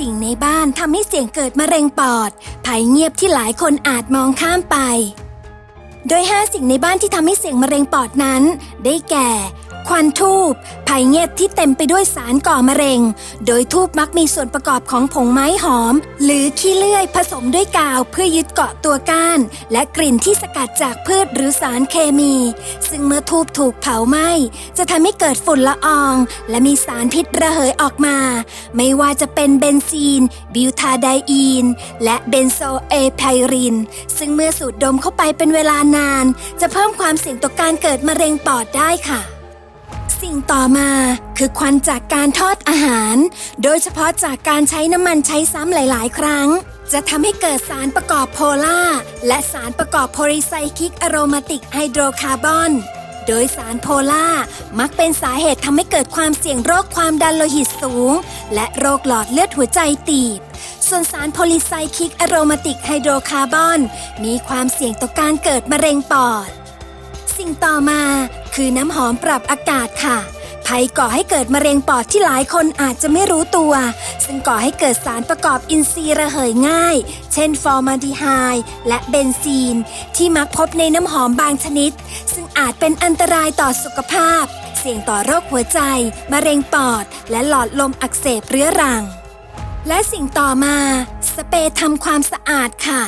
สิ่งในบ้านทำให้เสี่ยงเกิดมะเร็งปอด ภัยเงียบที่หลายคนอาจมองข้ามไป โดย 5 สิ่งในบ้านที่ทำให้เสี่ยงมะเร็งปอดนั้น ได้แก่ ควันทูบภัยเงียบที่เต็มไปด้วยสารก่อมะเร็ง โดยทูบมักมีส่วนประกอบของผงไม้หอม หรือขี้เลื่อยผสมด้วยกาวเพื่อยึดเกาะตัวก้าน และกลิ่นที่สกัดจากพืชหรือสารเคมี ซึ่งเมื่อทูบถูกเผาไหม้จะทำให้เกิดฝุ่นละออง และมีสารพิษระเหยออกมา ไม่ว่าจะเป็นเบนซีน บิวทาไดอีน และเบนโซเอไพริน ซึ่งเมื่อสูดดมเข้าไปเป็นเวลานาน จะเพิ่มความเสี่ยงต่อการเกิดมะเร็งปอดได้ค่ะ สิ่งต่อมาคือควันจากการทอดอาหาร โดยเฉพาะจากการใช้น้ำมันใช้ซ้ำหลาย ๆ ครั้ง จะทำให้เกิดสารประกอบโพล่า และสารประกอบโพลิไซคลิกอะโรมาติกไฮโดรคาร์บอน โดยสารโพล่ามักเป็นสาเหตุทำให้เกิดความเสี่ยงโรคความดันโลหิตสูง และโรคหลอดเลือดหัวใจตีบ ส่วนสารโพลิไซคลิกอะโรมาติกไฮโดรคาร์บอน มีความเสี่ยงต่อการเกิดมะเร็งปอดสิ่งต่อมา คือน้ำหอมปรับอากาศค่ะภัยก่อให้เกิดมะเร็งปอดที่หลายคนอาจจะไม่รู้ตัว ซึ่งก่อให้เกิดสารประกอบอินทรีย์ระเหยง่าย เช่น ฟอร์มาดีไฮด์และเบนซีน ที่มักพบในน้ำหอมบางชนิด ซึ่งอาจเป็นอันตรายต่อสุขภาพ เสี่ยงต่อโรคหัวใจ มะเร็งปอด และหลอดลมอักเสบเรื้อรัง และสิ่งต่อมา สเปรย์ทำความสะอาดค่ะ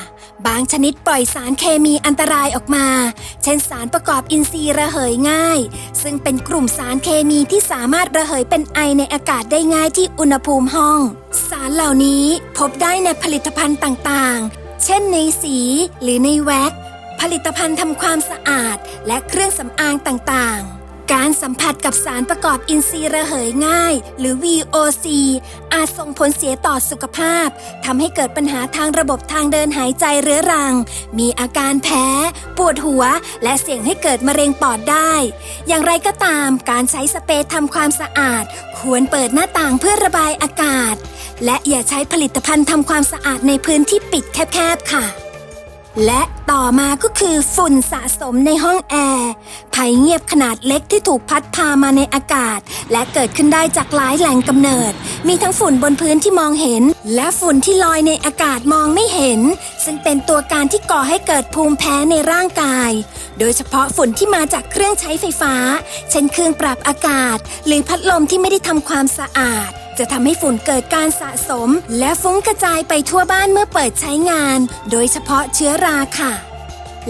บางชนิดปล่อยสารเคมีอันตรายออกมา เช่นสารประกอบอินทรีย์ระเหยง่าย ซึ่งเป็นกลุ่มสารเคมีที่สามารถระเหยเป็นไอในอากาศได้ง่ายที่อุณหภูมิห้อง สารเหล่านี้พบได้ในผลิตภัณฑ์ต่างๆ เช่นในสีหรือในแว็กผลิตภัณฑ์ทำความสะอาดและเครื่องสำอางต่างๆ การสัมผัสกับสารประกอบอินทรีย์ระเหยง่าย หรือ VOC อาจส่งผลเสียต่อสุขภาพทำให้เกิดปัญหาทางระบบทางเดินหายใจเรื้อรัง มีอาการแพ้ ปวดหัว และเสี่ยงให้เกิดมะเร็งปอดได้ อย่างไรก็ตามการใช้สเปรย์ทำความสะอาด ควรเปิดหน้าต่างเพื่อระบายอากาศ และอย่าใช้ผลิตภัณฑ์ทำความสะอาดในพื้นที่ปิดแคบๆค่ะ และต่อมาก็คือฝุ่นสะสมในห้องแอร์ภัยเงียบขนาดเล็กที่ถูกพัดพามาในอากาศ และเกิดขึ้นได้จากหลายแหล่งกำเนิด มีทั้งฝุ่นบนพื้นที่มองเห็น และฝุ่นที่ลอยในอากาศมองไม่เห็น ซึ่งเป็นตัวการที่ก่อให้เกิดภูมิแพ้ในร่างกาย โดยเฉพาะฝุ่นที่มาจากเครื่องใช้ไฟฟ้า เช่นเครื่องปรับอากาศ หรือพัดลมที่ไม่ได้ทำความสะอาด จะทำให้ฝุ่นเกิดการสะสม และฟุ้งกระจายไปทั่วบ้านเมื่อเปิดใช้งาน โดยเฉพาะเชื้อราค่ะ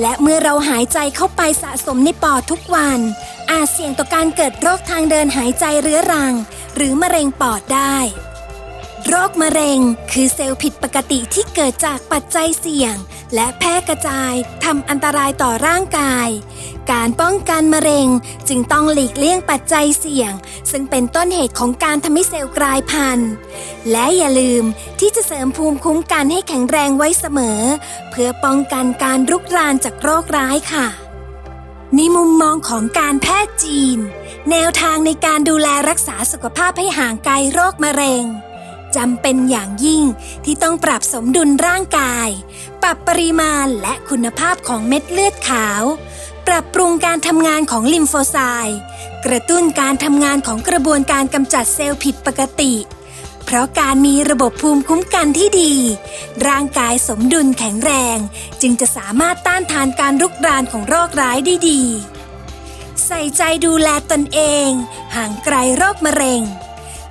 และเมื่อเราหายใจเข้าไปสะสมในปอดทุกวัน อาจเสี่ยงต่อการเกิดโรคทางเดินหายใจเรื้อรัง หรือมะเร็งปอดได้ โรคมะเร็ง คือเซลล์ผิดปกติที่เกิดจากปัจจัยเสี่ยง และแพร่กระจายทำอันตรายต่อร่างกาย การป้องกันมะเร็งจึงต้องหลีกเลี่ยงปัจจัยเสี่ยง ซึ่งเป็นต้นเหตุของการทำให้เซลล์กลายพันธุ์ และอย่าลืมที่จะเสริมภูมิคุ้มกันให้แข็งแรงไว้เสมอ เพื่อป้องกันการรุกรานจากโรคร้ายค่ะในมุมมองของการแพทย์จีน แนวทางในการดูแลรักษาสุขภาพให้ห่างไกลโรคมะเร็ง จำเป็นอย่างยิ่งที่ต้องปรับสมดุลร่างกาย ปรับปริมาณและคุณภาพของเม็ดเลือดขาว ปรับปรุงการทำงานของลิมโฟไซต์กระตุ้นการทำงานของกระบวนการกำจัดเซลล์ผิดปกติ เพราะการมีระบบภูมิคุ้มกันที่ดี ร่างกายสมดุลแข็งแรง จึงจะสามารถต้านทานการรุกรานของโรคร้ายได้ดี ใส่ใจดูแลตนเอง ห่างไกลโรคมะเร็ง